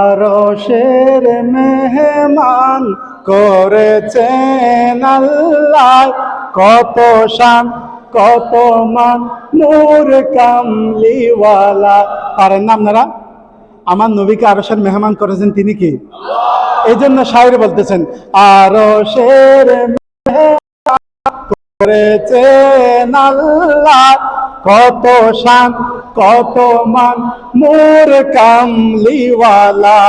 আরশের মেহমান করেছেন আল্লাহ। কত শান, কত মান, নূর কামলিওয়ালা। পারেন না আপনারা? আমার নবীকে আরশের মেহমান করেছেন তিনি কি? এই জন্য শায়ের বলতেছেন, আরশের করেছেন আল্লাহ। কত শান কত মান মোর কামলিওয়ালা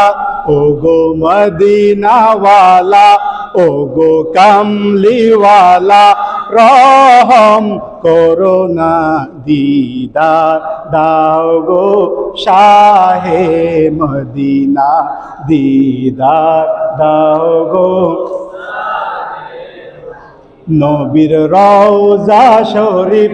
ও গো মদিনাওয়ালা ও গো কামলিওয়ালা, রহম করোনা দিদার, দাও গো শাহে মদিনা, দিদার, দাও গো নবীর রওজা শরীফ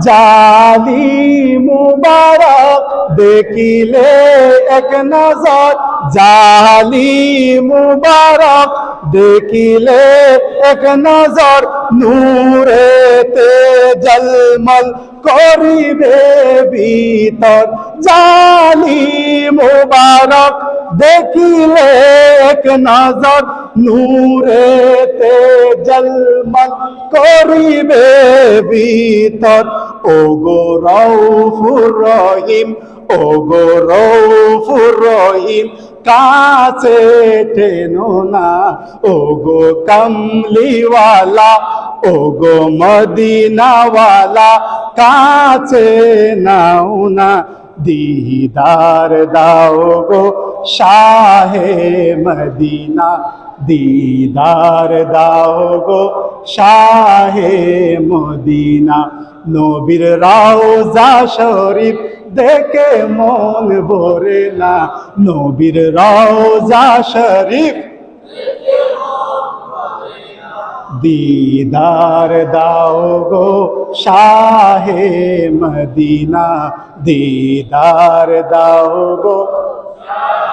জালি মুবারক দেখিলে এক নজর। জালি মুবারক দেখিলে এক নজর। নূরেতে জলমল করিবে ভিতর। জালি মুবারক দেখিলে এক নজর। নূরেতে জলমল করিবে ভিতর। ও গো রহিম ও গো রহিম, কাছে টেনো না ও গো কমলিওয়ালা ও গো মদিনাওয়ালা, কাছে নাও না, দিদার দাও গো শাহে মদিনা, দিদার দাও গো শাহে মদিনা নবীর রাউজা শরীফ দেখে মন ভরে না। নবীর রাউজা শরীফ দিদার দাও গো শাহে মদিনা। দিদার দাও গো